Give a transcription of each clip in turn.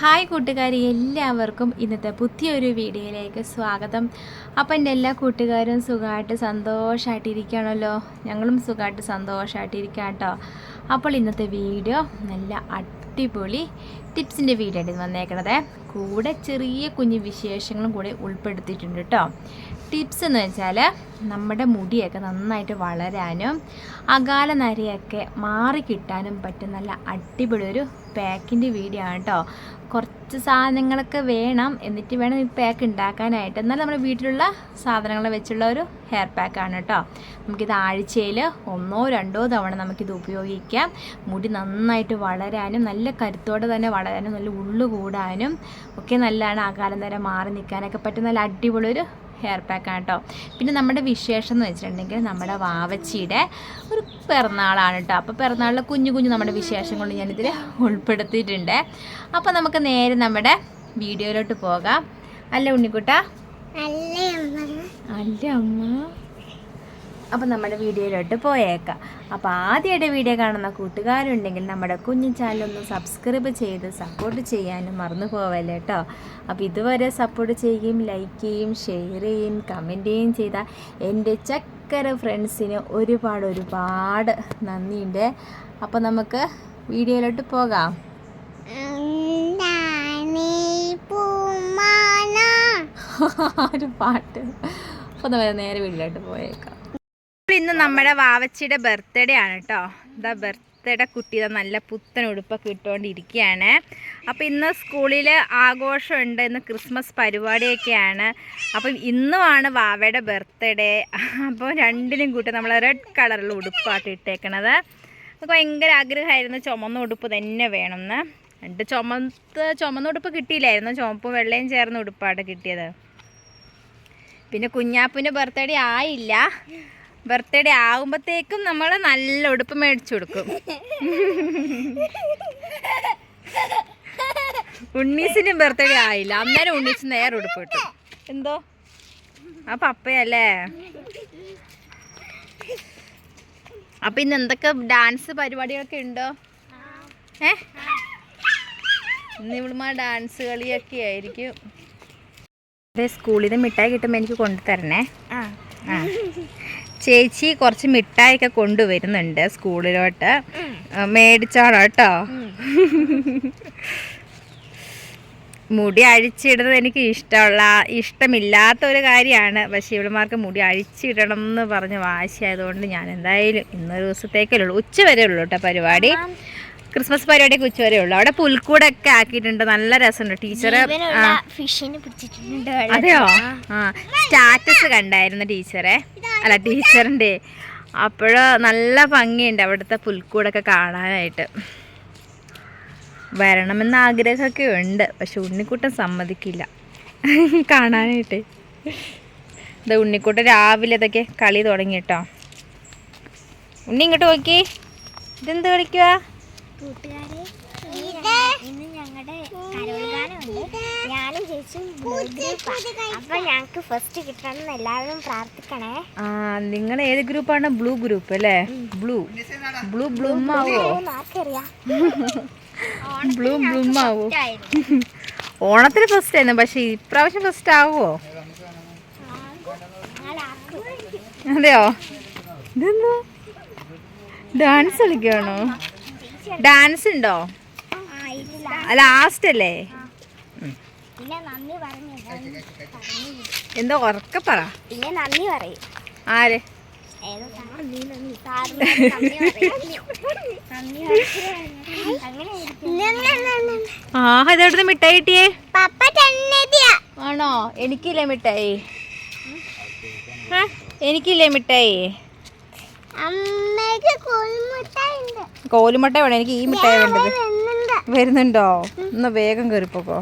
Hi കൂട്ടുകാരി എല്ലാവർക്കും ഇന്നത്തെ പുതിയൊരു വീഡിയോയിലേക്ക് സ്വാഗതം. അപ്പം എന്റെ എല്ലാ കൂട്ടുകാരും സുഖമായിട്ട് സന്തോഷമായിട്ടിരിക്കുകയാണല്ലോ ഞങ്ങളും സുഖമായിട്ട് സന്തോഷമായിട്ടിരിക്കുക കേട്ടോ അപ്പോൾ ഇന്നത്തെ വീഡിയോ നല്ല അടിപൊളി ടിപ്സിന്റെ വീഡിയോ ആയിട്ട് വന്നേക്കണത്. കൂടെ ചെറിയ കുഞ്ഞു വിശേഷങ്ങളും കൂടെ ഉൾപ്പെടുത്തിയിട്ടുണ്ട് കേട്ടോ. ടിപ്സ് എന്ന് വെച്ചാൽ നമ്മുടെ മുടിയൊക്കെ നന്നായിട്ട് വളരാനും അകാല നരയൊക്കെ മാറി കിട്ടാനും പറ്റും നല്ല അടിപൊളി ഒരു പാക്കിന്റെ വീഡിയോ ആണ് കേട്ടോ കുറച്ച് സാധനങ്ങളൊക്കെ വേണം. എന്നിട്ട് വേണം ഈ പാക്ക് ഉണ്ടാക്കാനായിട്ട്. എന്നാൽ നമ്മുടെ വീട്ടിലുള്ള സാധനങ്ങൾ വെച്ചുള്ള ഒരു ഹെയർ പാക്കാണ് കേട്ടോ നമുക്കിത് ആഴ്ചയിൽ ഒന്നോ രണ്ടോ തവണ നമുക്കിത് ഉപയോഗിക്കാം. മുടി നന്നായിട്ട് വളരാനും നല്ല കരുത്തോടെ തന്നെ വളരാനും നല്ല ഉള്ളു കൂടാനും ഒക്കെ നല്ലതാണ് അകാലം നേരം മാറി നിൽക്കാനൊക്കെ പറ്റും നല്ല അടിപൊളി ഒരു ഹെയർ പാക്കാണ് കേട്ടോ പിന്നെ നമ്മുടെ വിശേഷം എന്ന് വെച്ചിട്ടുണ്ടെങ്കിൽ നമ്മുടെ വാവച്ചിയുടെ ഒരു പിറന്നാളാണ് കേട്ടോ അപ്പോൾ പിറന്നാളിലെ കുഞ്ഞു കുഞ്ഞു നമ്മുടെ വിശേഷം കൊണ്ട് ഞാനിതിൽ ഉൾപ്പെടുത്തിയിട്ടുണ്ട്. അപ്പോൾ നമുക്ക് നേരെ നമ്മുടെ വീഡിയോയിലോട്ട് പോകാം. അല്ല ഉണ്ണിക്കുട്ട? അല്ല അമ്മ? അപ്പോൾ നമ്മുടെ വീഡിയോയിലോട്ട് പോയേക്കാം. അപ്പോൾ ആദ്യമായിട്ട് വീഡിയോ കാണുന്ന കൂട്ടുകാരുണ്ടെങ്കിൽ നമ്മുടെ കുഞ്ഞു ചാനലൊന്ന് സബ്സ്ക്രൈബ് ചെയ്ത് സപ്പോർട്ട് ചെയ്യാനും മറന്നു പോവല്ലേ കേട്ടോ അപ്പോൾ ഇതുവരെ സപ്പോർട്ട് ചെയ്യുകയും ലൈക്ക് ചെയ്യുകയും ഷെയർ ചെയ്യുകയും കമന്റ് ചെയ്യുകയും ചെയ്ത എന്റെ ചക്കര ഫ്രണ്ട്സിന് ഒരുപാട് ഒരുപാട് നന്ദിയുണ്ട്. അപ്പോൾ നമുക്ക് വീഡിയോയിലോട്ട് പോകാം. ഒരു പാട്ട്. അപ്പോൾ നമ്മൾ നേരെ വീട്ടിലോട്ട് പോയേക്കാം. ഇന്ന് നമ്മുടെ വാവച്ചിയുടെ ബർത്ത്ഡേ ആണ് കേട്ടോ ഇതാ ബർത്ത്ഡേ കുട്ടി നല്ല പുത്തൻ ഉടുപ്പൊക്കെ ഇട്ടുകൊണ്ടിരിക്കുകയാണ്. അപ്പോൾ ഇന്ന് സ്കൂളിൽ ആഘോഷമുണ്ട് ഇന്ന് ക്രിസ്മസ് പരിപാടിയൊക്കെയാണ്. അപ്പം ഇന്നുമാണ് വാവയുടെ ബർത്ത്ഡേ അപ്പോൾ രണ്ടിനും കൂട്ടി നമ്മൾ റെഡ് കളറിലുള്ള ഉടുപ്പാട്ട് ഇട്ടേക്കണത്. നമുക്ക് ഭയങ്കര ആഗ്രഹമായിരുന്നു ചുമന്ന ഉടുപ്പ് തന്നെ വേണമെന്ന് രണ്ട് ചുമത്ത് ചുമന്ന ഉടുപ്പ് കിട്ടിയില്ലായിരുന്നു. ചുമപ്പും വെള്ളയും ചേർന്ന ഉടുപ്പാട്ട് കിട്ടിയത്. പിന്നെ കുഞ്ഞാപ്പിന്റെ ബർത്ത്ഡേ ആയില്ല. ബർത്ത്ഡേ ആകുമ്പോഴത്തേക്കും നമ്മൾ നല്ല ഉടുപ്പ് മേടിച്ചു കൊടുക്കും. ഉണ്ണീസിന്റെ ബർത്ത്ഡേ ആയില്ല. അന്നേരം ഉണ്ണീസ് നേരെ ഉടുപ്പ് കിട്ടും എന്തോ? ആ പപ്പയല്ലേ? അപ്പൊ ഇന്ന് എന്തൊക്കെ ഡാൻസ് പരിപാടികളൊക്കെ ഉണ്ടോ? ഏ? ഇന്ന് ഇവിടുമാ ഡാൻസ് കളിയൊക്കെ ആയിരിക്കും. സ്കൂളിൽ നിന്ന് മിഠായി കിട്ടുമ്പോൾ എനിക്ക് കൊണ്ടുതരണേ ആ. ആ. ചേച്ചി കുറച്ച് മിഠായിയൊക്കെ കൊണ്ടുവരുന്നുണ്ട് സ്കൂളിലോട്ട്. മേടിച്ചോളാം കേട്ടോ. മുടി അഴിച്ചിടുന്നത് എനിക്ക് ഇഷ്ടമുള്ള ഇഷ്ടമില്ലാത്ത ഒരു കാര്യമാണ്. പക്ഷേ ഇവിടെമാർക്ക് മുടി അഴിച്ചിടണം എന്ന് പറഞ്ഞ് വാശിയായതുകൊണ്ട് ഞാൻ എന്തായാലും ഇന്നൊരു ദിവസത്തേക്കല്ലേ ഉള്ളൂ. ഉച്ച വരെ ഉള്ളൂ കേട്ടോ പരിപാടി. ക്രിസ്മസ് പരിപാടിയൊക്കെ ഉച്ചവരെ ഉള്ളു. അവിടെ പുൽക്കൂടൊക്കെ ആക്കിയിട്ടുണ്ട്. നല്ല രസമുണ്ട്. ടീച്ചറ് ഫിഷിനെ പിടിച്ചിട്ടുണ്ട് അതെയോ? ആ. സ്റ്റാറ്റസ് കണ്ടായിരുന്നു ടീച്ചറെ. അല്ല ടീച്ചറിന്റെ അപ്പോൾ നല്ല ഭംഗിയുണ്ട് അവിടുത്തെ പുൽക്കൂടൊക്കെ കാണാനായിട്ട്. വരണമെന്ന ആഗ്രഹമൊക്കെ ഉണ്ട്. പക്ഷെ ഉണ്ണിക്കൂട്ടം സമ്മതിക്കില്ല. കാണാനായിട്ട്. ഇത് ഉണ്ണിക്കുട്ടൻ രാവിലെ ഇതൊക്കെ കളി തുടങ്ങി കേട്ടോ. ഉണ്ണി ഇങ്ങോട്ട് നോക്കി. ഇതെന്ത് കളിക്കുക കൂട്ടുകാരെ. ഇന്ന് ഞങ്ങളുടെ കരോൾഗാനമുണ്ട്. ഞാനും ഗ്രൂപ്പാ അപ്പൊ ഞങ്ങക്ക് ഫസ്റ്റ് കിട്ടണം എല്ലാവരും പ്രാർത്ഥിക്കണേ. ആ നിങ്ങൾ ഏത് ഗ്രൂപ്പാണ്? ബ്ലൂ ഗ്രൂപ്പ് അല്ലേ? ബ്ലൂ. ബ്ലൂ ബ്ലൂം ആവോ ആർക്കറിയാം ബ്ലൂ ബ്ലൂം ആവോ ഓണത്തിന് ഫസ്റ്റ് ആയിരുന്നു പക്ഷെ ഇപ്രാവശ്യം ഫസ്റ്റ് ആവുമോ അതെയോ? ഇതെന്തോ? ഡാൻസ് കളിക്കുകയാണോ ഡാൻസ് ഉണ്ടോ? ലാസ്റ്റ് അല്ലേ? എന്താ ഉറക്കെ പറ. പിന്നെ നന്ദി പറയും. ആര്? ഏതോ നന്ദി നന്ദി സാറിനോട് നന്ദി പറയും. നന്ദി അങ്ങനെ ആ ഇതെവിടുന്ന് മിഠായി കിട്ടിയേ? ആണോ? എനിക്കില്ലേ മിഠായി. എനിക്കില്ലേ മിഠായി? കോലുമുട്ട വേണം. എനിക്ക് ഈ മിഠായി വേണ്ടത്. വരുന്നുണ്ടോ. ഒന്ന് വേഗം കയറിപ്പോക്കോ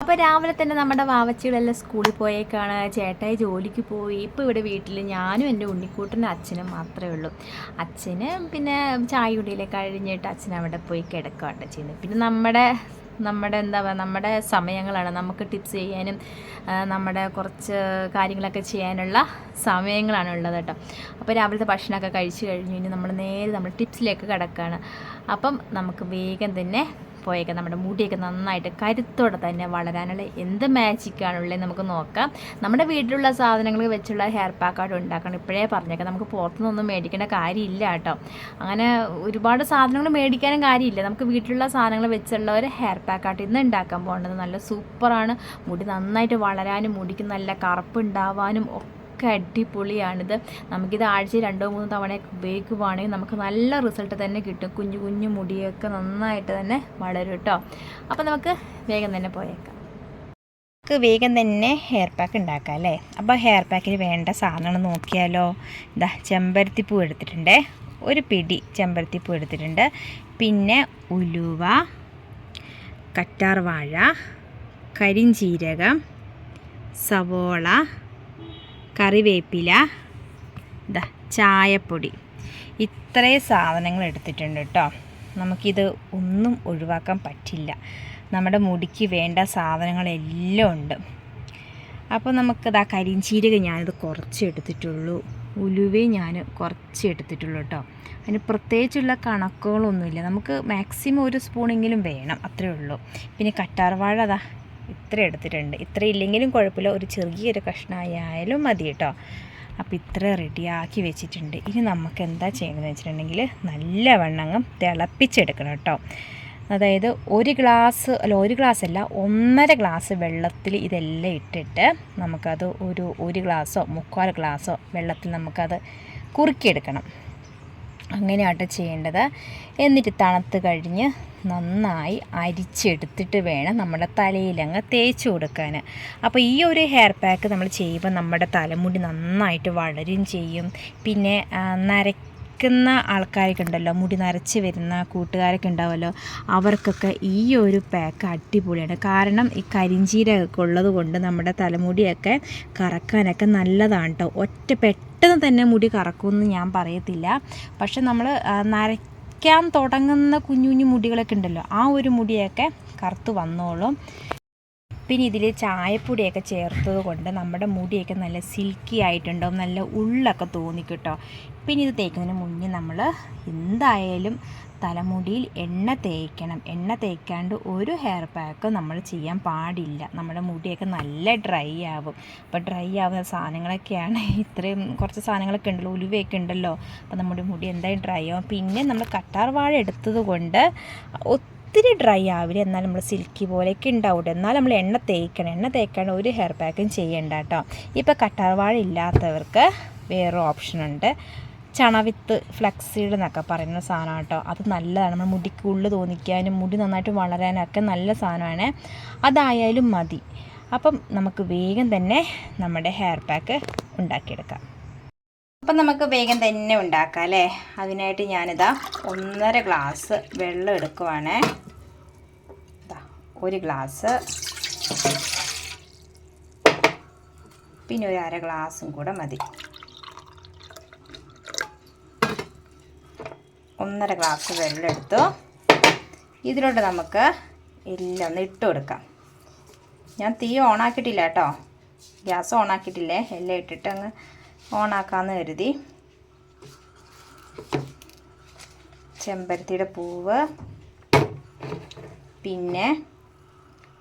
അപ്പോൾ രാവിലെ തന്നെ നമ്മുടെ വാവച്ചികളെല്ലാം സ്കൂളിൽ പോയേക്കാണ്. ചേട്ടായി ജോലിക്ക് പോയി. ഇപ്പോൾ ഇവിടെ വീട്ടിൽ ഞാനും എന്റെ ഉണ്ണിക്കൂട്ടനും അച്ഛനും മാത്രമേ ഉള്ളൂ. അച്ഛന് പിന്നെ ചായ കുടിയിലേക്ക് കഴിഞ്ഞിട്ട് അച്ഛൻ അവിടെ പോയി കിടക്കുകയാണ് ചെയ്യുന്നത്. പിന്നെ നമ്മുടെ നമ്മുടെ എന്താ പറയുക നമ്മുടെ സമയങ്ങളാണ് നമുക്ക് ടിപ്സ് ചെയ്യാനും നമ്മുടെ കുറച്ച് കാര്യങ്ങളൊക്കെ ചെയ്യാനുള്ള സമയങ്ങളാണ് ഉള്ളത് കേട്ടോ. അപ്പോൾ രാവിലത്തെ ഭക്ഷണമൊക്കെ കഴിച്ച് കഴിഞ്ഞ് കഴിഞ്ഞാൽ നമ്മൾ നേരെ നമ്മൾ ടിപ്സിലേക്ക് കിടക്കുകയാണ് അപ്പം നമുക്ക് വേഗം തന്നെ പോയേക്കാം. നമ്മുടെ മുടിയൊക്കെ നന്നായിട്ട് കരുത്തോടെ തന്നെ വളരാനുള്ള എന്ത് മാജിക്കാണുള്ളത് നമുക്ക് നോക്കാം. നമ്മുടെ വീട്ടിലുള്ള സാധനങ്ങൾ വെച്ചുള്ള ഹെയർ പാക്കായിട്ട് ഉണ്ടാക്കണം. ഇപ്പോഴേ പറഞ്ഞേക്കാം. നമുക്ക് പുറത്തുനിന്നൊന്നും മേടിക്കേണ്ട കാര്യമില്ല കേട്ടോ. അങ്ങനെ ഒരുപാട് സാധനങ്ങൾ മേടിക്കാനും കാര്യമില്ല. നമുക്ക് വീട്ടിലുള്ള സാധനങ്ങൾ വെച്ചുള്ള ഒരു ഹെയർ പാക്കായിട്ട് ഇന്ന് ഉണ്ടാക്കാൻ പോകേണ്ടത്. നല്ല സൂപ്പറാണ് മുടി നന്നായിട്ട് വളരാനും മുടിക്ക് നല്ല കറുപ്പ് ഉണ്ടാവാനും ഒക്കെ അടിപൊളിയാണിത്. നമുക്കിത് ആഴ്ചയിൽ രണ്ടോ മൂന്നോ തവണയൊക്കെ ഉപയോഗിക്കുവാണെങ്കിൽ നമുക്ക് നല്ല റിസൾട്ട് തന്നെ കിട്ടും. കുഞ്ഞു കുഞ്ഞു മുടിയൊക്കെ നന്നായിട്ട് തന്നെ വളരും കേട്ടോ. അപ്പോൾ നമുക്ക് വേഗം തന്നെ പോയേക്കാം. നമുക്ക് വേഗം തന്നെ ഹെയർ പാക്ക് ഉണ്ടാക്കാം അല്ലേ? അപ്പോൾ ഹെയർ പാക്കിന് വേണ്ട സാധനങ്ങൾ നോക്കിയാലോ? ഇതാ ചെമ്പരത്തിപ്പൂ എടുത്തിട്ടുണ്ട്. ഒരു പിടി ചെമ്പരത്തിപ്പൂ എടുത്തിട്ടുണ്ട്. പിന്നെ ഉലുവ കറ്റാർവാഴ കരിഞ്ചീരകം സവോള കറിവേപ്പില ഇതാ ചായപ്പൊടി. ഇത്രയും സാധനങ്ങൾ എടുത്തിട്ടുണ്ട് കേട്ടോ നമുക്കിത് ഒന്നും ഒഴിവാക്കാൻ പറ്റില്ല. നമ്മുടെ മുടിക്ക് വേണ്ട സാധനങ്ങളെല്ലാം ഉണ്ട്. അപ്പോൾ നമുക്കിതാ കരിഞ്ചീരക ഞാനിത് കുറച്ച് എടുത്തിട്ടുള്ളൂ. ഉലുവേ ഞാൻ കുറച്ച് എടുത്തിട്ടുള്ളൂ കേട്ടോ അതിന് പ്രത്യേകിച്ചുള്ള കണക്കുകളൊന്നുമില്ല. നമുക്ക് മാക്സിമം ഒരു സ്പൂണെങ്കിലും വേണം അത്രയേ ഉള്ളൂ. പിന്നെ കറ്റാർവാഴ അതാ ഇത്ര എടുത്തിട്ടുണ്ട്. ഇത്ര ഇല്ലെങ്കിലും കുഴപ്പമില്ല. ഒരു ചെറിയൊരു കഷ്ണമായാലും മതി കേട്ടോ. അപ്പോൾ ഇത്ര റെഡിയാക്കി വെച്ചിട്ടുണ്ട്. ഇനി നമുക്ക് എന്താ ചെയ്യണമെന്ന് വെച്ചിട്ടുണ്ടെങ്കിൽ നല്ല നല്ലവണ്ണം തിളപ്പിച്ചെടുക്കണം കേട്ടോ. അതായത് ഒരു ഗ്ലാസ് അല്ല ഒരു ഗ്ലാസ് അല്ല ഒന്നര ഗ്ലാസ് വെള്ളത്തിൽ ഇതെല്ലാം ഇട്ടിട്ട് നമുക്കത് ഒരു ഒരു ഗ്ലാസ്സോ മുക്കാൽ ഗ്ലാസ്സോ വെള്ളത്തിൽ നമുക്കത് കുറുക്കിയെടുക്കണം. അങ്ങനെയാട്ടോ ചെയ്യേണ്ടത്. എന്നിട്ട് തണുത്ത് കഴിഞ്ഞ് നന്നായി അരിച്ചെടുത്തിട്ട് വേണം നമ്മുടെ തലയിലങ്ങ് തേച്ച് കൊടുക്കാൻ. അപ്പോൾ ഈ ഒരു ഹെയർ പാക്ക് നമ്മൾ ചെയ്യുമ്പോൾ നമ്മുടെ തലമുടി നന്നായിട്ട് വളരും ചെയ്യും. പിന്നെ നര ക്കുന്ന ആൾക്കാരൊക്കെ ഉണ്ടല്ലോ മുടി നരച്ച് വരുന്ന കൂട്ടുകാരൊക്കെ ഉണ്ടാവുമല്ലോ അവർക്കൊക്കെ ഈ ഒരു പാക്ക് അടിപൊളിയാണ്. കാരണം ഈ കരിഞ്ചീരൊക്കെ ഉള്ളത് കൊണ്ട് നമ്മുടെ തലമുടിയൊക്കെ കറക്കാനൊക്കെ നല്ലതാണ് കേട്ടോ. ഒറ്റ പെട്ടെന്ന് തന്നെ മുടി കറക്കുമെന്ന് ഞാൻ പറയത്തില്ല. പക്ഷെ നമ്മൾ നരയ്ക്കാൻ തുടങ്ങുന്ന കുഞ്ഞു കുഞ്ഞു മുടികളൊക്കെ ഉണ്ടല്ലോ ആ ഒരു മുടിയൊക്കെ കറുത്ത് വന്നോളും. പിന്നെ ഇതിൽ ചായപ്പൊടിയൊക്കെ ചേർത്തത് കൊണ്ട് നമ്മുടെ മുടിയൊക്കെ നല്ല സിൽക്കി ആയിട്ടുണ്ടാവും നല്ല ഉള്ളൊക്കെ തോന്നിക്കിട്ടോ. പിന്നെ ഇത് തേക്കുന്നതിന് മുന്നേ നമ്മൾ എന്തായാലും തലമുടിയിൽ എണ്ണ തേക്കണം. എണ്ണ തേക്കാണ്ട് ഒരു ഹെയർ പാക്ക് നമ്മൾ ചെയ്യാൻ പാടില്ല. നമ്മുടെ മുടിയൊക്കെ നല്ല ഡ്രൈ ആവും. അപ്പോൾ ഡ്രൈ ആവുന്ന സാധനങ്ങളൊക്കെയാണ് ഇത്രയും കുറച്ച് സാധനങ്ങളൊക്കെ ഉണ്ടല്ലോ. ഉലുവയൊക്കെ ഉണ്ടല്ലോ. അപ്പോൾ നമ്മുടെ മുടി എന്തായാലും ഡ്രൈ ആവും. പിന്നെ നമ്മൾ കട്ടാർ വാഴ എടുത്തത് കൊണ്ട് ഒത്തിരി ഡ്രൈ ആവില്ല. എന്നാൽ നമ്മൾ സിൽക്കി പോലെയൊക്കെ ഉണ്ടാവും എന്നാൽ നമ്മൾ എണ്ണ തേക്കണം. എണ്ണ തേക്കാണ്ട് ഒരു ഹെയർ പാക്കും ചെയ്യണ്ട കേട്ടോ. ഇപ്പോൾ വാഴ ഇല്ലാത്തവർക്ക് വേറെ ഓപ്ഷനുണ്ട് ചണവിത്ത് ഫ്ലെക്സീഡ് എന്നൊക്കെ പറയുന്ന സാധനം കേട്ടോ. അത് നല്ലതാണ്. നമ്മൾ മുടിക്ക് ഉള്ളു തോന്നിക്കാനും മുടി നന്നായിട്ട് വളരാനൊക്കെ നല്ല സാധനമാണ്. അതായാലും മതി. അപ്പം നമുക്ക് വേഗം തന്നെ നമ്മുടെ ഹെയർ പാക്ക് ഉണ്ടാക്കിയെടുക്കാം. അപ്പം നമുക്ക് വേഗം തന്നെ ഉണ്ടാക്കാം അല്ലേ? അതിനായിട്ട് ഞാനിതാ ഒന്നര ഗ്ലാസ് വെള്ളം എടുക്കുവാണേ. ഒരു ഗ്ലാസ് പിന്നെ ഒരു അര ഗ്ലാസും കൂടെ മതി. ഒന്നര ഗ്ലാസ് വെള്ളം എടുത്തു. ഇതിലോട്ട് നമുക്ക് എല്ലാം ഒന്ന് ഇട്ട് കൊടുക്കാം. ഞാൻ തീ ഓണാക്കിയിട്ടില്ല കേട്ടോ. ഗ്യാസ് ഓണാക്കിയിട്ടില്ലേ? എല്ലാം ഇട്ടിട്ട് അങ്ങ് ഓണാക്കാമെന്ന് കരുതി. ചെമ്പരത്തിയുടെ പൂവ്. പിന്നെ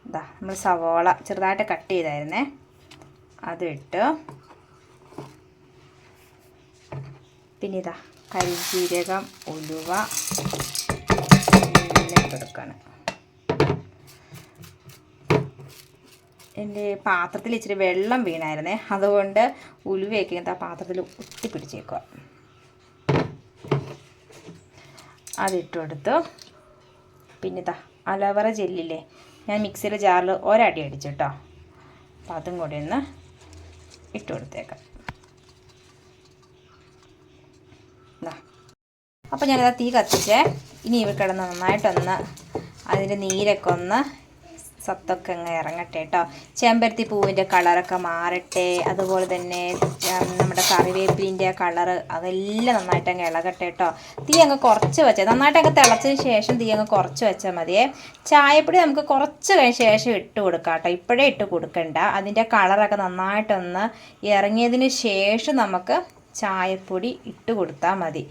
ഇതാ നമ്മൾ സവോള ചെറുതായിട്ട് കട്ട് ചെയ്തായിരുന്നേ. അതിട്ട് പിന്നെ ഇതാ കരിജീരകം ഉലുവ എല്ലാം എന്റെ പാത്രത്തിൽ ഇച്ചിരി വെള്ളം വീണായിരുന്നേ അതുകൊണ്ട് ഉലുവയൊക്കെ ആ പാത്രത്തിൽ ഒട്ടിപ്പിടിച്ചേക്കുക അതിട്ട് കൊടുത്തു. പിന്നെ ഇതാ അലവറ ജെല്ലില്ലേ ഞാൻ മിക്സിയുടെ ജാറിൽ ഒരടി അടിച്ചു കേട്ടോ. അപ്പം അതും കൂടി ഒന്ന് ഇട്ട് കൊടുത്തേക്കാം. അപ്പോൾ ഞാനിതാ തീ കത്തിച്ചേ. ഇനി ഇവ കിടന്ന് നന്നായിട്ടൊന്ന് അതിന്റെ നീരൊക്കെ ഒന്ന് സത്തൊക്കെ അങ്ങ് ഇറങ്ങട്ടെ കേട്ടോ ചെമ്പരത്തി പൂവിന്റെ കളറൊക്കെ മാറട്ടെ. അതുപോലെ തന്നെ നമ്മുടെ കറിവേപ്പിലിന്റെ കളറ് അതെല്ലാം നന്നായിട്ട് അങ്ങ് ഇളകട്ടെ കേട്ടോ തീ അങ്ങ് കുറച്ച് വെച്ചാൽ നന്നായിട്ട് അങ്ങ് തിളച്ചതിന് ശേഷം തീ അങ്ങ് കുറച്ച് വെച്ചാൽ മതിയേ. ചായപ്പൊടി നമുക്ക് കുറച്ച് കഴിഞ്ഞ ശേഷം ഇട്ട് കൊടുക്കാം കേട്ടോ ഇപ്പോഴേ ഇട്ട് കൊടുക്കണ്ട. അതിന്റെ കളറൊക്കെ നന്നായിട്ടൊന്ന് ഇറങ്ങിയതിന് ശേഷം നമുക്ക് ചായപ്പൊടി ഇട്ട് കൊടുത്താൽ മതി.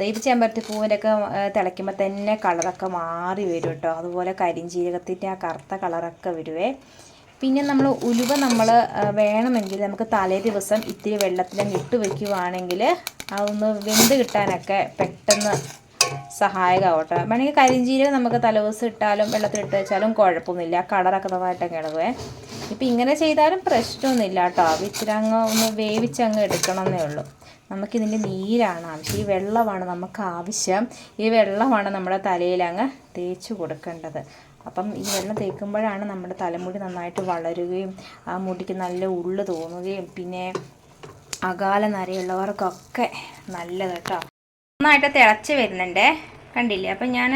ദൈവ ചെമ്പരത്തി പൂവിന്റെയൊക്കെ തിളയ്ക്കുമ്പോൾ തന്നെ കളറൊക്കെ മാറി വരും കേട്ടോ അതുപോലെ കരിഞ്ചീരകത്തിന്റെ ആ കറുത്ത കളറൊക്കെ വരുവേ. പിന്നെ നമ്മൾ ഉലുവ നമ്മൾ വേണമെങ്കിൽ നമുക്ക് തലേ ദിവസം ഇത്തിരി വെള്ളത്തിലങ്ങ് ഇട്ട് വയ്ക്കുവാണെങ്കിൽ അതൊന്ന് വെന്ത് കിട്ടാനൊക്കെ പെട്ടെന്ന് സഹായകമാവട്ടെ. വേണമെങ്കിൽ കരിഞ്ചീരകം നമുക്ക് തലേദിവസം ഇട്ടാലും വെള്ളത്തിലിട്ട് വെച്ചാലും കുഴപ്പമൊന്നുമില്ല. കളറൊക്കെ നന്നായിട്ട് ഇളകുവേ. ഇപ്പം ഇങ്ങനെ ചെയ്താലും പ്രശ്നമൊന്നുമില്ല കേട്ടോ ഇച്ചിരി അങ്ങ് ഒന്ന് വേവിച്ചങ്ങ് എടുക്കണം എടുക്കണമെന്നേ ഉള്ളൂ. നമുക്കിതിന്റെ നീരാണ് ആവശ്യം. ഈ വെള്ളമാണ് നമുക്ക് ആവശ്യം. ഈ വെള്ളമാണ് നമ്മുടെ തലയിൽ അങ്ങ് തേച്ച് കൊടുക്കേണ്ടത്. അപ്പം ഈ വെള്ളം തേക്കുമ്പോഴാണ് നമ്മുടെ തലമുടി നന്നായിട്ട് വളരുകയും ആ മുടിക്ക് നല്ല ഉള്ളു തോന്നുകയും പിന്നെ അകാല നരയുള്ളവർക്കൊക്കെ നല്ലത് കേട്ടോ. നന്നായിട്ട് തിളച്ച് വരുന്നുണ്ടേ. കണ്ടില്ലേ? അപ്പം ഞാൻ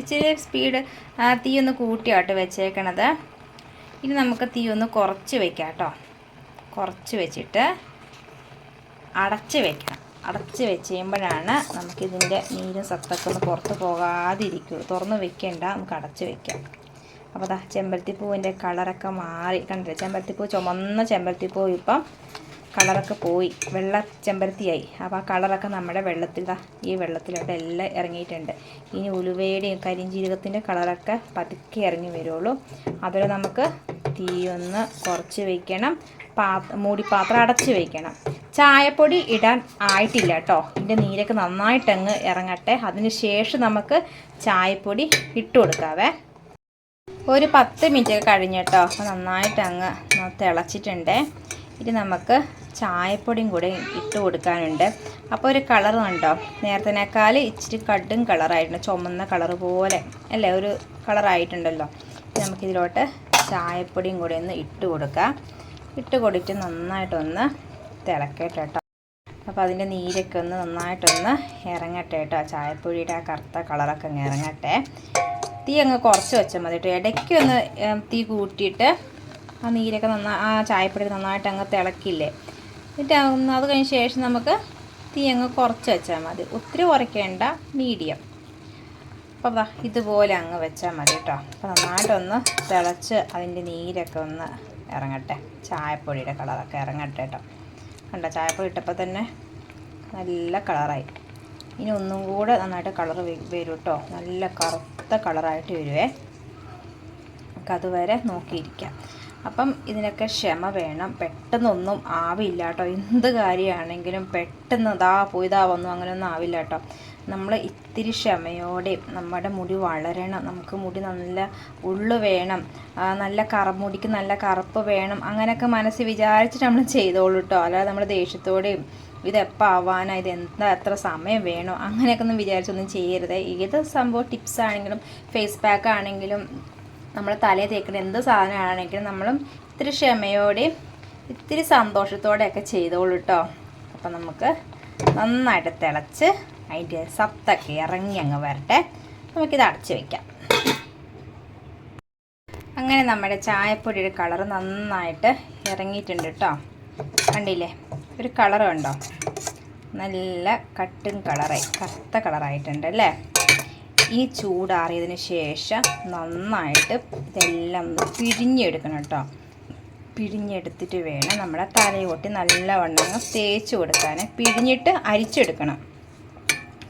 ഇച്ചിരി സ്പീഡ് തീ ഒന്ന് കൂട്ടിയാട്ടോ വെച്ചേക്കണത്. ഇനി നമുക്ക് തീ ഒന്ന് കുറച്ച് വെക്കാം കേട്ടോ. കുറച്ച് വെച്ചിട്ട് അടച്ച് വെക്കണം. അടച്ച് വെച്ച് കഴിയുമ്പോഴാണ് നമുക്കിതിന്റെ നീരും സത്തൊക്കെ ഒന്ന് പുറത്ത് പോകാതിരിക്കുള്ളൂ തുറന്ന് വെക്കേണ്ട നമുക്ക് അടച്ച് വെക്കാം. അപ്പോൾ അതാ ചെമ്പരത്തിപ്പൂവിന്റെ കളറൊക്കെ മാറി. കണ്ടില്ലേ? ചെമ്പരത്തിപ്പൂ ചുമന്ന ചെമ്പരത്തിപ്പൂ ഇപ്പം കളറൊക്കെ പോയി. വെള്ള ചെമ്പരത്തിയായി. അപ്പോൾ ആ കളറൊക്കെ നമ്മുടെ വെള്ളത്തിൽ ദാ ഈ വെള്ളത്തിലോട്ട് എല്ലാം ഇറങ്ങിയിട്ടുണ്ട്. ഇനി ഉലുവയുടെയും കരിഞ്ചീരകത്തിന്റെ കളറൊക്കെ പതുക്കെ ഇറങ്ങി വരുള്ളൂ. അതുപോലെ നമുക്ക് തീയൊന്ന് കുറച്ച് വയ്ക്കണം പാ മൂടി പാത്രം അടച്ച് വയ്ക്കണം ചായപ്പൊടി ഇടാൻ ആയിട്ടില്ല കേട്ടോ ഇതിന്റെ നീരൊക്കെ നന്നായിട്ടങ്ങ് ഇറങ്ങട്ടെ. അതിന് ശേഷം നമുക്ക് ചായപ്പൊടി ഇട്ട് കൊടുക്കാവേ. ഒരു പത്ത് മിനിറ്റ് ഒക്കെ കഴിഞ്ഞ് കേട്ടോ അപ്പോൾ നന്നായിട്ട് അങ്ങ് തിളച്ചിട്ടുണ്ട്. ഇനി നമുക്ക് ചായപ്പൊടിയും കൂടി ഇട്ട് കൊടുക്കാനുണ്ട്. അപ്പോൾ ഒരു കളർ കണ്ടോ? നേരത്തേനേക്കാൾ ഇച്ചിരി കടും കളറായിട്ടുണ്ട് ചുമന്ന കളർ പോലെ. അല്ലേ? ഒരു കളറായിട്ടുണ്ടല്ലോ. നമുക്കിതിലോട്ട് ചായപ്പൊടിയും കൂടി ഒന്ന് ഇട്ട് കൊടുക്കാം. ഇട്ട് കൊടുത്തിട്ട് നന്നായിട്ടൊന്ന് തിളക്കട്ടെ കേട്ടോ. അപ്പോൾ അതിന്റെ നീരൊക്കെ ഒന്ന് നന്നായിട്ടൊന്ന് ഇറങ്ങട്ടെ കേട്ടോ. ചായപ്പൊടിയുടെ ആ കറുത്ത കളറൊക്കെ അങ്ങ് ഇറങ്ങട്ടെ. തീ അങ്ങ് കുറച്ച് വെച്ചാൽ മതി കേട്ടോ. ഇടയ്ക്ക് ഒന്ന് തീ കൂട്ടിയിട്ട് ആ നീരൊക്കെ നന്നാ ആ ചായപ്പൊടി നന്നായിട്ട് അങ്ങ് തിളക്കില്ലേ? എന്നിട്ട് അത് കഴിഞ്ഞ ശേഷം നമുക്ക് തീ അങ്ങ് കുറച്ച് വെച്ചാൽ മതി. ഒത്തിരി കുറയ്ക്കേണ്ട മീഡിയം. അപ്പോൾ വാ ഇതുപോലെ അങ്ങ് വെച്ചാൽ മതി കേട്ടോ. അപ്പോൾ നന്നായിട്ടൊന്ന് തിളച്ച് അതിന്റെ നീരൊക്കെ ഒന്ന് ഇറങ്ങട്ടെ. ചായപ്പൊടിയുടെ കളറൊക്കെ ഇറങ്ങട്ടെ കേട്ടോ. കണ്ടോ ചായപ്പൊടി ഇട്ടപ്പോൾ തന്നെ നല്ല കളറായി. ഇനി ഒന്നും കൂടെ നന്നായിട്ട് കളർ വരും കേട്ടോ നല്ല കറുത്ത കളറായിട്ട് വരുവേ. നമുക്ക് അതുവരെ നോക്കിയിരിക്കാം. അപ്പം ഇതിനൊക്കെ ക്ഷമ വേണം. പെട്ടെന്നൊന്നും ആവില്ല കേട്ടോ എന്ത് കാര്യമാണെങ്കിലും പെട്ടെന്ന് ഇതാ പോയി വന്നു. അങ്ങനെയൊന്നും ആവില്ല കേട്ടോ നമ്മൾ ഇത്തിരി ക്ഷമയോടെ നമ്മുടെ മുടി വളരണം. നമുക്ക് മുടി നല്ല ഉള്ളു വേണം. നല്ല കറ മുടിക്ക് നല്ല കറുപ്പ് വേണം. അങ്ങനെയൊക്കെ മനസ്സിൽ വിചാരിച്ചിട്ട് നമ്മൾ ചെയ്തോളൂ കേട്ടോ അല്ലാതെ നമ്മൾ ദേഷ്യത്തോടെയും ഇതെപ്പോൾ ആവാനാ ഇത് എന്താ എത്ര സമയം വേണോ അങ്ങനെയൊക്കെ ഒന്നും വിചാരിച്ചൊന്നും ചെയ്യരുത്. ഏത് സംഭവം ടിപ്സ് ആണെങ്കിലും ഫേസ് പാക്ക് ആണെങ്കിലും നമ്മൾ തലയിൽ തേക്കുന്ന എന്ത് സാധനമാണെങ്കിലും നമ്മളും ഇത്തിരി ക്ഷമയോടെ ഇത്തിരി സന്തോഷത്തോടെയൊക്കെ ചെയ്തോളൂ കേട്ടോ അപ്പം നമുക്ക് നന്നായിട്ട് തിളച്ച് അതിന്റെ സത്തൊക്കെ ഇറങ്ങി അങ്ങ് വരട്ടെ. നമുക്കിത് അടച്ച് വയ്ക്കാം അങ്ങനെ നമ്മുടെ ചായപ്പൊടിയുടെ കളർ നന്നായിട്ട് ഇറങ്ങിയിട്ടുണ്ട് കേട്ടോ. കണ്ടില്ലേ? ഒരു കളർ ഉണ്ടോ നല്ല കട്ടും കളറായി കറുത്ത കളറായിട്ടുണ്ട് അല്ലേ? ഈ ചൂടാറിയതിന് ശേഷം നന്നായിട്ട് ഇതെല്ലാം ഒന്ന് പിഴിഞ്ഞെടുക്കണം കേട്ടോ. പിഴിഞ്ഞെടുത്തിട്ട് വേണം നമ്മുടെ തലയോട്ടി നല്ലവണ്ണം തേച്ച് കൊടുക്കാൻ പിഴിഞ്ഞിട്ട് അരിച്ചെടുക്കണം.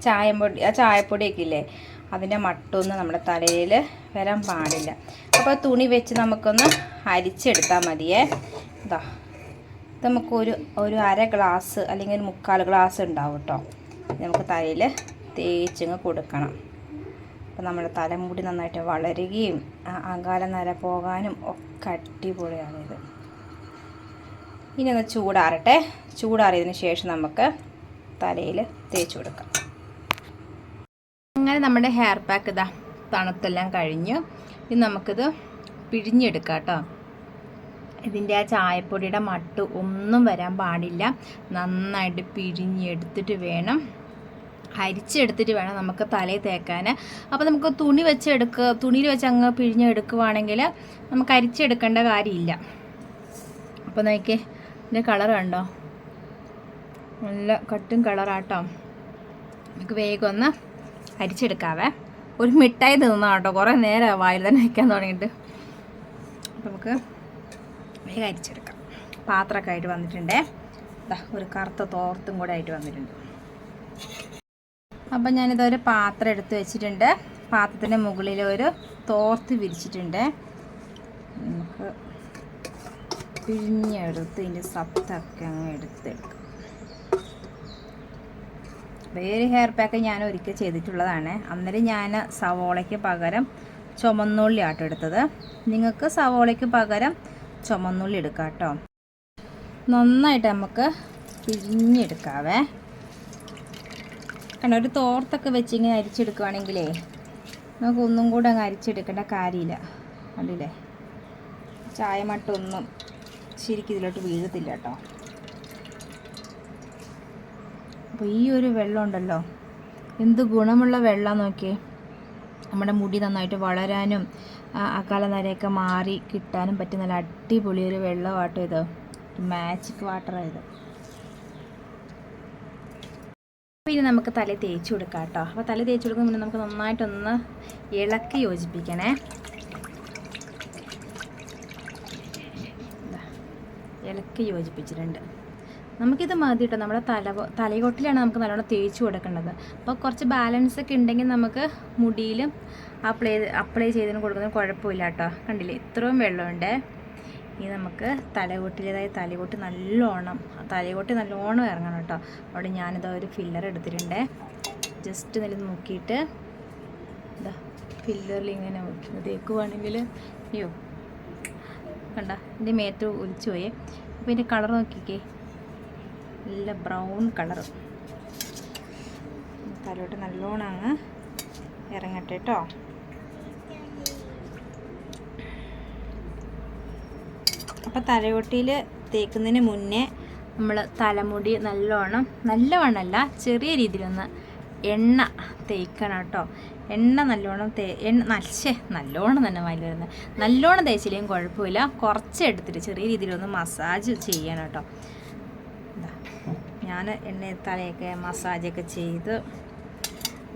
ചായപ്പൊടി ആ ചായപ്പൊടിയൊക്കെ ഇല്ലേ അതിന്റെ മട്ടൊന്നും നമ്മുടെ തലയിൽ വരാൻ പാടില്ല. അപ്പോൾ തുണി വെച്ച് നമുക്കൊന്ന് അരിച്ചെടുത്താൽ മതിയേ. ഇതാ നമുക്കൊരു ഒരു അര ഗ്ലാസ് അല്ലെങ്കിൽ ഒരു മുക്കാൽ ഗ്ലാസ് ഉണ്ടാവും കേട്ടോ. നമുക്ക് തലയിൽ തേച്ചിങ്ങ് കൊടുക്കണം. അപ്പോൾ നമ്മുടെ തലമുടി നന്നായിട്ട് വളരുകയും അകാല നര പോകാനും ഒക്കെ അടിപൊളിയാണിത് ഇനി ഒന്ന് ചൂടാറട്ടെ. ചൂടാറിയതിന് ശേഷം നമുക്ക് തലയിൽ തേച്ച് കൊടുക്കാം. അങ്ങനെ നമ്മുടെ ഹെയർ പാക്ക് ഇതാ തണുത്തെല്ലാം കഴിഞ്ഞു ഇനി നമുക്കിത് പിഴിഞ്ഞെടുക്കാം കേട്ടോ. ഇതിന്റെ ആ ചായപ്പൊടിയുടെ മട്ട് ഒന്നും വരാൻ പാടില്ല. നന്നായിട്ട് പിഴിഞ്ഞെടുത്തിട്ട് വേണം. അരിച്ചെടുത്തിട്ട് വേണം നമുക്ക് തലയിൽ തേക്കാൻ. അപ്പോൾ നമുക്ക് തുണി വെച്ച് എടുക്കുക തുണിയിൽ വെച്ച് അങ്ങ് പിഴിഞ്ഞെടുക്കുവാണെങ്കിൽ നമുക്ക് അരിച്ചെടുക്കേണ്ട കാര്യമില്ല. അപ്പോൾ നോക്കിയേ ഇതിന്റെ കളർ കണ്ടോ? നല്ല കട്ടും കളറാട്ടോ നമുക്ക് വേഗം ഒന്ന് അരിച്ചെടുക്കാവേ. ഒരു മിഠായി തിന്നാ കേട്ടോ. കുറേ നേരം വായിൽ തന്നെ വയ്ക്കാൻ തുടങ്ങിയിട്ട്. അപ്പോൾ നമുക്ക് വേഗം അരിച്ചെടുക്കാം. പാത്രമൊക്കെ ആയിട്ട് വന്നിട്ടുണ്ടേ. ഒരു കറുത്ത തോർത്തും കൂടെ ആയിട്ട് വന്നിട്ടുണ്ട്. അപ്പം ഞാനിതൊരു പാത്രം എടുത്ത് വെച്ചിട്ടുണ്ട്. പാത്രത്തിന്റെ മുകളിൽ ഒരു തോർത്ത് വിരിച്ചിട്ടുണ്ട്. നമുക്ക് പിഴിഞ്ഞെടുത്ത് ഇതിന്റെ സത്തൊക്കെ അങ്ങ് എടുത്തെടുക്കാം. വേറെ ഹെയർ പാക്ക് ഞാൻ ഒരിക്കൽ ചെയ്തിട്ടുള്ളതാണ്. അന്നേരം ഞാൻ സവോളയ്ക്ക് പകരം ചുമന്നുള്ളി ആട്ടോ എടുത്തത്. നിങ്ങൾക്ക് സവോളയ്ക്ക് പകരം ചുമന്നുള്ളി എടുക്കാം കേട്ടോ. നന്നായിട്ട് നമുക്ക് പിഴിഞ്ഞെടുക്കാവേ. കാരണം ഒരു തോർത്തൊക്കെ വെച്ച് ഇങ്ങനെ അരിച്ചെടുക്കുവാണെങ്കിലേ നമുക്ക് ഒന്നും കൂടെ അങ്ങ് അരിച്ചെടുക്കേണ്ട കാര്യമില്ല. കണ്ടില്ലേ? ചായ മട്ടൊന്നും ശരിക്കും ഇതിലോട്ട് വീഴത്തില്ല കേട്ടോ. അപ്പോൾ ഈ ഒരു വെള്ളം ഉണ്ടല്ലോ. എന്ത് ഗുണമുള്ള വെള്ളം നോക്കിയേ. നമ്മുടെ മുടി നന്നായിട്ട് വളരാനും അക്കാല നരയൊക്കെ മാറി കിട്ടാനും പറ്റുന്ന നല്ല അടിപൊളി ഒരു വെള്ളമാട്ടോ ഇത്. മാജിക് വാട്ടറാണ് ഇത്. ഇനി നമുക്ക് തല തേച്ച് കൊടുക്കാം കേട്ടോ അപ്പോൾ തല തേച്ച് കൊടുക്കുമ്പോൾ നമുക്ക് നന്നായിട്ടൊന്ന് ഇളക്കി യോജിപ്പിക്കണേ. ഇളക്കി യോജിപ്പിച്ചിട്ടുണ്ട്. നമുക്കിത് മതി കേട്ടോ നമ്മുടെ തല തലയോട്ടിലാണ് നമുക്ക് നല്ലോണം തേച്ച് കൊടുക്കേണ്ടത്. അപ്പോൾ കുറച്ച് ബാലൻസ് ഒക്കെ ഉണ്ടെങ്കിൽ നമുക്ക് മുടിയിലും അപ്ലൈ അപ്ലൈ ചെയ്തതിന് കൊടുക്കുന്നതിന് കുഴപ്പമില്ല കേട്ടോ കണ്ടില്ലേ? ഇത്രയും വെള്ളമുണ്ട്. ഇനി നമുക്ക് തലകൊട്ടിലേതായ തലകൊട്ടി നല്ലോണം തലകൊട്ടി നല്ലോണം ഇറങ്ങണം കേട്ടോ അവിടെ ഞാനിതാ ഒരു ഫില്ലർ എടുത്തിട്ടുണ്ട്. ജസ്റ്റ് നല്ല നോക്കിയിട്ട് ഇതാ ഫില്ലറിൽ ഇങ്ങനെ വെക്കുന്നു. തേക്കുവാണെങ്കിൽ അയ്യോ കണ്ട എന്റെ മേത്ത് ഒലിച്ചു പോയേ. അപ്പോൾ ഇതിന്റെ കളർ നോക്കിക്കേ. നല്ല ബ്രൗൺ കളറ് തലോട്ട് നല്ലോണം അങ്ങ് ഇറങ്ങട്ടെ കേട്ടോ അപ്പോൾ തലയോട്ടിയിൽ തേക്കുന്നതിന് മുന്നേ നമ്മൾ തലമുടി നല്ലോണം നല്ലവണ്ണമല്ല ചെറിയ രീതിയിലൊന്ന് എണ്ണ തേക്കണം കേട്ടോ എണ്ണ നല്ലോണം തേ എണ്ണ നശേ നല്ലോണം തന്നെ വായിൽ വരുന്നത് നല്ലോണം തേച്ചില്ലെങ്കിൽ കുഴപ്പമില്ല. കുറച്ച് എടുത്തിട്ട് ചെറിയ രീതിയിലൊന്ന് മസാജ് ചെയ്യണം കേട്ടോ ഞാൻ എണ്ണ തലയൊക്കെ മസാജൊക്കെ ചെയ്ത്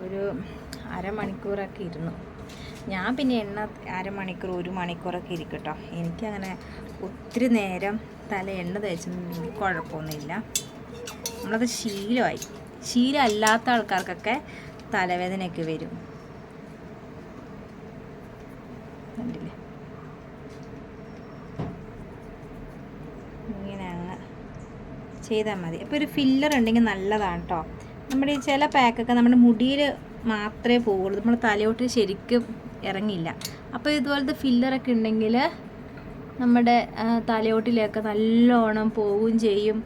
ഒരു അരമണിക്കൂറൊക്കെ ഇരുന്നു. ഞാൻ പിന്നെ എണ്ണ അരമണിക്കൂർ ഒരു മണിക്കൂറൊക്കെ ഇരിക്കട്ടോ. കേട്ടോ എനിക്കങ്ങനെ ഒത്തിരി നേരം തല എണ്ണ തേച്ചൊന്നും കുഴപ്പമൊന്നുമില്ല. നമ്മളത് ശീലമായി. ശീലമല്ലാത്ത ആൾക്കാർക്കൊക്കെ തലവേദനയൊക്കെ വരും കണ്ടില്ലേ ഇങ്ങനെ അങ്ങ് ചെയ്താൽ മതി. അപ്പോൾ ഒരു ഫില്ലർ ഉണ്ടെങ്കിൽ നല്ലതാണ് കേട്ടോ നമ്മുടെ ഈ ചില പാക്കൊക്കെ നമ്മുടെ മുടിയിൽ മാത്രമേ പോവുള്ളൂ. നമ്മുടെ തലയോട്ട് ശരിക്കും ഇറങ്ങില്ല അപ്പോൾ ഇതുപോലത്തെ ഫില്ലറൊക്കെ ഉണ്ടെങ്കിൽ നമ്മുടെ തലയോട്ടിലൊക്കെ നല്ലോണം പോവുകയും ചെയ്യും.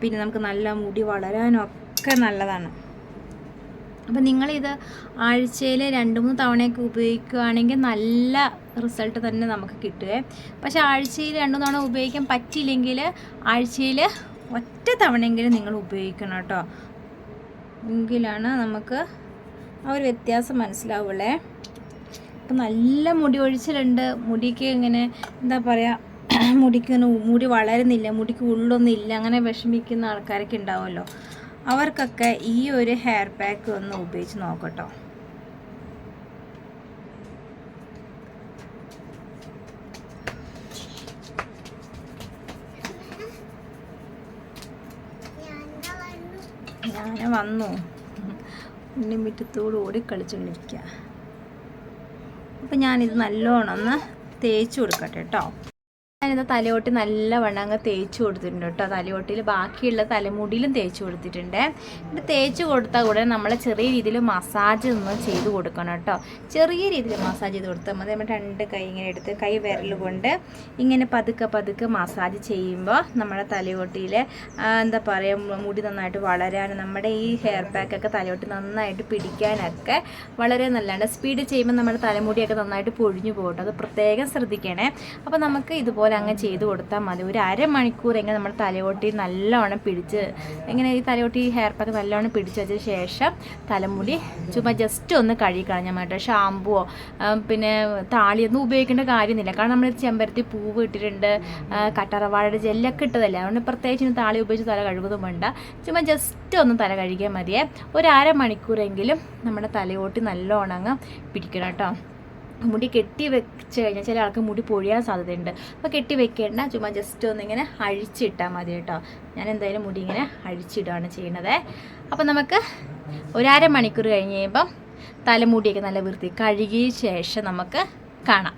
പിന്നെ നമുക്ക് നല്ല മുടി വളരാനൊക്കെ നല്ലതാണ്. അപ്പം നിങ്ങളിത് ആഴ്ചയിൽ രണ്ട് മൂന്ന് തവണയൊക്കെ ഉപയോഗിക്കുകയാണെങ്കിൽ നല്ല റിസൾട്ട് തന്നെ നമുക്ക് കിട്ടുകയെ പക്ഷേ ആഴ്ചയിൽ രണ്ട് തവണ ഉപയോഗിക്കാൻ പറ്റിയില്ലെങ്കിൽ ആഴ്ചയിൽ ഒറ്റ തവണയെങ്കിലും നിങ്ങൾ ഉപയോഗിക്കണം കേട്ടോ. എങ്കിലാണ് നമുക്ക് ആ ഒരു വ്യത്യാസം മനസ്സിലാവുള്ളേ. ഇപ്പം നല്ല മുടി ഒഴിച്ചിലുണ്ട് മുടിക്ക് ഇങ്ങനെ എന്താ പറയുക മുടിക്ക് മുടി വളരുന്നില്ല മുടിക്ക് ഉള്ളൊന്നും ഇല്ല അങ്ങനെ വിഷമിക്കുന്ന ആൾക്കാരൊക്കെ ഉണ്ടാവുമല്ലോ. അവർക്കൊക്കെ ഈ ഒരു ഹെയർ പാക്ക് ഒന്ന് ഉപയോഗിച്ച് നോക്കട്ടോ. ഞാൻ വന്നു. ഉണ്ണി മുറ്റത്തോട് ഓടി കളിച്ചുകൊണ്ടിരിക്കുക അപ്പം ഞാനിത് നല്ലോണം ഒന്ന് തേച്ച് കൊടുക്കട്ടെ കേട്ടോ ഞാനിത് തലയോട്ടി നല്ലവണ്ണം അങ്ങ് തേച്ച് കൊടുത്തിട്ടുണ്ട് കേട്ടോ. തലയോട്ടിൽ ബാക്കിയുള്ള തലമുടിയിലും തേച്ച് കൊടുത്തിട്ടുണ്ട്. ഇത് തേച്ച് കൊടുത്താൽ കൂടെ നമ്മൾ ചെറിയ രീതിയിൽ മസാജ് ഒന്ന് ചെയ്ത് കൊടുക്കണം കേട്ടോ. ചെറിയ രീതിയിൽ മസാജ് ചെയ്ത് കൊടുത്താൽ മതി. നമ്മൾ രണ്ട് കൈ ഇങ്ങനെ എടുത്ത് കൈ വിരൽ കൊണ്ട് ഇങ്ങനെ പതുക്കെ പതുക്കെ മസാജ് ചെയ്യുമ്പോൾ നമ്മുടെ തലയോട്ടിയിൽ എന്താ പറയുക മുടി നന്നായിട്ട് വളരാൻ നമ്മുടെ ഈ ഹെയർ പാക്കൊക്കെ തലയോട്ടി നന്നായിട്ട് പിടിക്കാനൊക്കെ വളരെ നല്ലതാണ്. സ്പീഡ് ചെയ്യുമ്പോൾ നമ്മുടെ തലമുടിയൊക്കെ നന്നായിട്ട് പൊഴിഞ്ഞു പോകട്ടെ. അത് പ്രത്യേകം ശ്രദ്ധിക്കണേ. അപ്പോൾ നമുക്ക് ഇതുപോലെ അങ്ങ് ചെയ്ത് കൊടുത്താൽ മതി. ഒരു അരമണിക്കൂർ എങ്ങനെ നമ്മൾ തലയോട്ടി നല്ലോണം പിടിച്ച് എങ്ങനെ ഈ തലയോട്ടി ഹെയർ പാക്ക് നല്ലോണം പിടിച്ച് വെച്ചതിന് ശേഷം തലമുടി ചുമ്മാ ജസ്റ്റ് ഒന്ന് കഴുകി കളഞ്ഞാൽ മതി ഷാമ്പുവോ പിന്നെ താളിയൊന്നും ഉപയോഗിക്കേണ്ട കാര്യമൊന്നുമില്ല. കാരണം നമ്മൾ ചെമ്പരത്തി പൂവ് ഇട്ടിട്ടുണ്ട് കട്ടറവാഴയുടെ ജെല്ലൊക്കെ ഇട്ടതല്ലേ? അതുകൊണ്ട് പ്രത്യേകിച്ച് താളി ഉപയോഗിച്ച് തല കഴുകുന്നതും വേണ്ട. ചുമ്മാ ജസ്റ്റ് ഒന്ന് തല കഴുകിയാൽ മതിയേ. ഒരു അരമണിക്കൂറെങ്കിലും നമ്മുടെ തലയോട്ടി നല്ലോണം അങ്ങ് പിടിക്കണം കേട്ടോ. മുടി കെട്ടി വെച്ച് കഴിഞ്ഞാൽ ചില ആൾക്ക് മുടി പൊഴിയാൻ സാധ്യതയുണ്ട്. അപ്പോൾ കെട്ടി വെക്കേണ്ട ചുമ്മാ ജസ്റ്റ് ഒന്ന് ഇങ്ങനെ അഴിച്ചിട്ടാൽ മതി കേട്ടോ. ഞാൻ എന്തായാലും മുടി ഇങ്ങനെ അഴിച്ചിടുകയാണ് ചെയ്യണത്. അപ്പോൾ നമുക്ക് ഒരര മണിക്കൂർ കഴിഞ്ഞ് കഴിയുമ്പം തലമുടിയൊക്കെ നല്ല വൃത്തി കഴുകിയ ശേഷം നമുക്ക് കാണാം.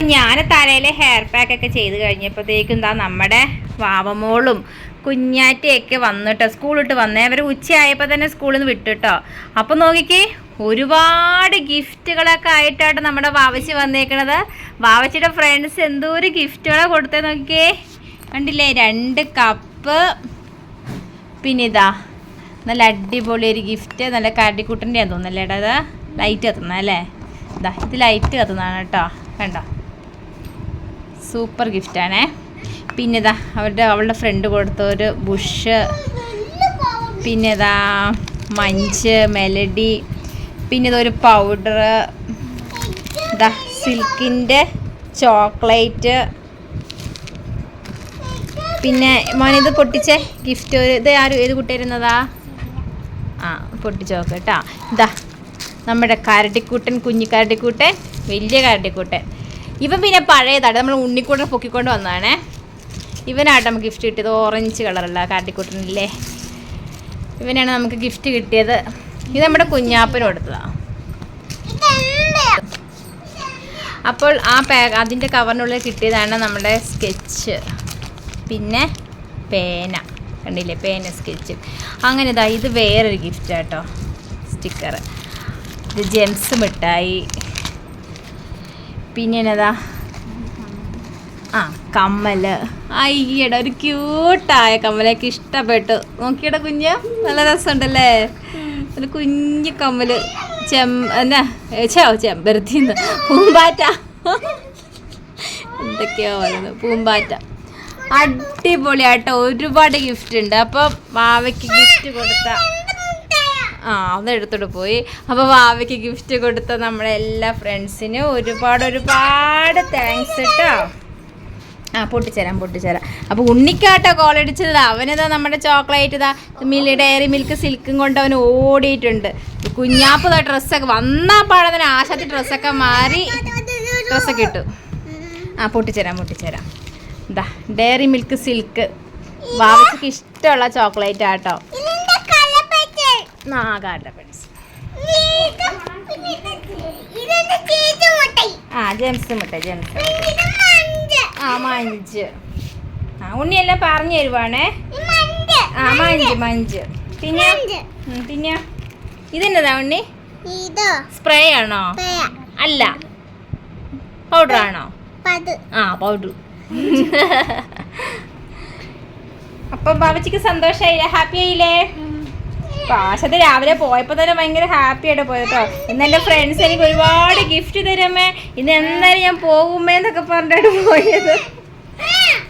ഞാൻ തലയിലെ ഹെയർ പാക്കൊക്കെ ചെയ്ത് കഴിഞ്ഞപ്പോഴത്തേക്കും എന്താ നമ്മുടെ വാവമോളും കുഞ്ഞാറ്റയൊക്കെ വന്നിട്ടോ സ്കൂളിട്ട് വന്നേ. അവർ ഉച്ചയായപ്പോൾ തന്നെ സ്കൂളിൽ നിന്ന് വിട്ടിട്ടോ. അപ്പം നോക്കിക്കേ ഒരുപാട് ഗിഫ്റ്റുകളൊക്കെ ആയിട്ടാണ് നമ്മുടെ വാവച്ചി വന്നേക്കണത്. വാവച്ചിയുടെ ഫ്രണ്ട്സ് എന്തോ ഒരു ഗിഫ്റ്റുകളെ കൊടുത്തേ നോക്കിക്കേ. കണ്ടില്ലേ രണ്ട് കപ്പ് പിന്നെ ഇതാ നല്ല അടിപൊളി ഒരു ഗിഫ്റ്റ് നല്ല കാട്ടിക്കുട്ടന്റെ തോന്നുന്നല്ലേ ഇത്? ലൈറ്റ് കത്തുന്ന അല്ലേ? ഇതാ ഇത് ലൈറ്റ് കത്തുന്നതാണ് കേട്ടോ. കണ്ടോ? സൂപ്പർ ഗിഫ്റ്റാണേ പിന്നെ ഇതാ അവരുടെ അവളുടെ ഫ്രണ്ട് കൊടുത്ത ഒരു ബുഷ് പിന്നെ ഇതാ മഞ്ച് മെലഡി പിന്നെ ഇതൊരു പൗഡർ ഇതാ സിൽക്കിന്റെ ചോക്ലേറ്റ് പിന്നെ മോനിത് പൊട്ടിച്ചേ ഗിഫ്റ്റ് ഇത് ആരും ഏത് കുട്ടിയിരുന്നതാ ആ പൊട്ടിച്ച് നോക്ക് കേട്ടോ. ഇതാ നമ്മുടെ കരടിക്കൂട്ടൻ കുഞ്ഞി കരടിക്കൂട്ടൻ വലിയ കരടിക്കൂട്ടൻ. ഇവൻ പിന്നെ പഴയതാണ് നമ്മൾ ഉണ്ണിക്കൂട്ടൻ പൊക്കിക്കൊണ്ട് വന്നതാണേ. ഇവനായിട്ട് നമുക്ക് ഗിഫ്റ്റ് കിട്ടിയത് ഓറഞ്ച് കളറുള്ള കാട്ടിക്കൂട്ടനില്ലേ? ഇവനാണ് നമുക്ക് ഗിഫ്റ്റ് കിട്ടിയത്. ഇത് നമ്മുടെ കുഞ്ഞാപ്പന് കൊടുത്തതാണ് അപ്പോൾ ആ പാ അതിന്റെ കവറിനുള്ളിൽ കിട്ടിയതാണ് നമ്മുടെ സ്കെച്ച് പിന്നെ പേന. കണ്ടില്ലേ? പേന സ്കെച്ച് അങ്ങനെ ഇതാ ഇത് വേറൊരു ഗിഫ്റ്റ് കേട്ടോ സ്റ്റിക്കർ ഇത് ജെംസ് മിഠായി. പിന്നെ എന്നതാ ആ. കമ്മൽ. അയ്യട ഒരു ക്യൂട്ടായ കമ്മലൊക്കെ ഇഷ്ടപ്പെട്ടു. നോക്കിയട കുഞ്ഞ് നല്ല രസമുണ്ടല്ലേ? ഒരു കുഞ്ഞു കമ്മൽ. ചെം എന്നാ ചോ ചെമ്പരത്തിന്ന്. പൂമ്പാറ്റ. എന്തൊക്കെയോ പറയുന്നത് പൂമ്പാറ്റ. അടിപൊളിയായിട്ട് ഒരുപാട് ഗിഫ്റ്റ് ഉണ്ട്. അപ്പോൾ വാവയ്ക്ക് ഗിഫ്റ്റ് കൊടുത്ത ആ അത് എടുത്തോട്ട് പോയി. അപ്പോൾ വാവയ്ക്ക് ഗിഫ്റ്റ് കൊടുത്ത നമ്മളെ എല്ലാ ഫ്രണ്ട്സിനും ഒരുപാട് ഒരുപാട് താങ്ക്സ് കേട്ടോ ആ പൊട്ടിച്ചേരാം പൊട്ടിച്ചേരാം. അപ്പോൾ ഉണ്ണിക്കാട്ടോ കോൾ അടിച്ചത് അവനിതാ നമ്മുടെ ചോക്ലേറ്റ് ഇതാ മിൽ ഡയറി മിൽക്ക് സിൽക്കും കൊണ്ട് അവൻ ഓടിയിട്ടുണ്ട്. കുഞ്ഞാപ്പ് ഡ്രസ്സൊക്കെ വന്നാ പാടതിന് ആശാത്തി ഡ്രസ്സൊക്കെ മാറി ഡ്രസ്സൊക്കെ ഇട്ടു. ആ പൊട്ടിച്ചേരാം പൊട്ടിച്ചേരാം. ഇതാ ഡയറി മിൽക്ക് സിൽക്ക് വാവയ്ക്ക് ഇഷ്ടമുള്ള ചോക്ലേറ്റ് ആട്ടോ. ആ കാട്ട പെൻസ് ആ ജെംസ് മുട്ട ജെംസ് ആ മഞ്ച്. ആ ഉണ്ണി എല്ലാം പറഞ്ഞു തരുവാണേ. ആ മഞ്ച് മഞ്ച്. പിന്നെ പിന്നെ ഇതെന്നതാ ഉണ്ണി? സ്പ്രേ ആണോ? അല്ല. പൗഡർ ആണോ? ആ പൗഡർ അപ്പൊ ബാബച്ചിക്ക് സന്തോഷായില്ലേ? ഹാപ്പി ആയില്ലേ? പാശത്ത് രാവിലെ പോയപ്പോ തന്നെ ഭയങ്കര ഹാപ്പി ആയിട്ട് പോയട്ടോ ഇന്ന് എന്റെ ഫ്രണ്ട്സ് എനിക്ക് ഒരുപാട് ഗിഫ്റ്റ് തരുമേ. ഇന്ന് എന്തായാലും ഞാൻ പോകുമേ എന്നൊക്കെ പറഞ്ഞിട്ട് പോയത്.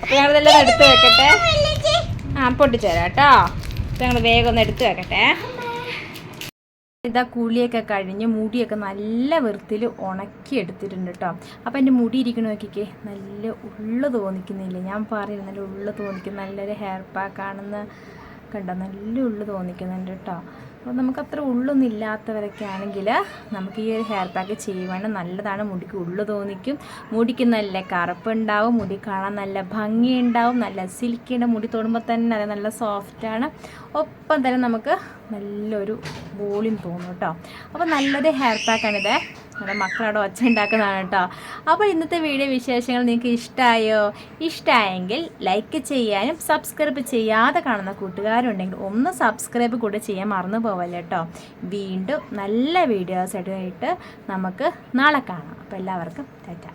അപ്പൊ ഞങ്ങളിതെല്ലാം എടുത്തു വെക്കട്ടെ. ആ പൊട്ടിച്ചേരാം കേട്ടോ അപ്പൊ ഞങ്ങൾ വേഗം ഒന്ന് എടുത്തു വെക്കട്ടെ. ഇതാ കുളിയൊക്കെ കഴിഞ്ഞ് മുടിയൊക്കെ നല്ല വൃത്തിയിൽ ഉണക്കി എടുത്തിട്ടുണ്ട് കേട്ടോ അപ്പോൾ എന്റെ മുടി ഇരിക്കണ നോക്കിക്കേ. നല്ല ഉള്ളു തോന്നിക്കുന്നില്ലേ. ഞാൻ പറയുന്നത് നല്ല ഉള്ളു തോന്നിക്കും നല്ലൊരു ഹെയർ പാക്ക് ആണെന്ന് ഉണ്ട് നല്ല ഉള്ളു തോന്നിക്കുന്നുണ്ട് കേട്ടോ അപ്പോൾ നമുക്ക് അത്ര ഉള്ളൊന്നും ഇല്ലാത്തവരൊക്കെ ആണെങ്കിൽ നമുക്ക് ഈ ഒരു ഹെയർ പാക്ക് ചെയ്യുവാണെങ്കിൽ നല്ലതാണ്. മുടിക്ക് ഉള്ളു തോന്നിക്കും. മുടിക്ക് നല്ല കറുപ്പുണ്ടാവും. മുടി കാണാൻ നല്ല ഭംഗിയുണ്ടാവും. നല്ല സിൽക്കിയുടെ മുടി തൊടുമ്പോൾ തന്നെ അത് നല്ല സോഫ്റ്റാണ് ഒപ്പം തന്നെ നമുക്ക് നല്ലൊരു വോളിയം തോന്നും കേട്ടോ. അപ്പോൾ നല്ലൊരു ഹെയർ പാക്കാണിത് നമ്മുടെ മക്കളവിടെ ഒച്ച ഉണ്ടാക്കുന്നതാണ് കേട്ടോ. അപ്പോൾ ഇന്നത്തെ വീഡിയോ വിശേഷങ്ങൾ നിങ്ങൾക്ക് ഇഷ്ടമായോ ഇഷ്ടമായെങ്കിൽ ലൈക്ക് ചെയ്യാനും സബ്സ്ക്രൈബ് ചെയ്യാതെ കാണുന്ന കൂട്ടുകാരുണ്ടെങ്കിൽ ഒന്ന് സബ്സ്ക്രൈബ് കൂടെ ചെയ്യാൻ മറന്നു പോവല്ലേ കേട്ടോ. വീണ്ടും നല്ല വീഡിയോസ് ആയിട്ട് നമുക്ക് നാളെ കാണാം. അപ്പോൾ എല്ലാവർക്കും ടാറ്റ.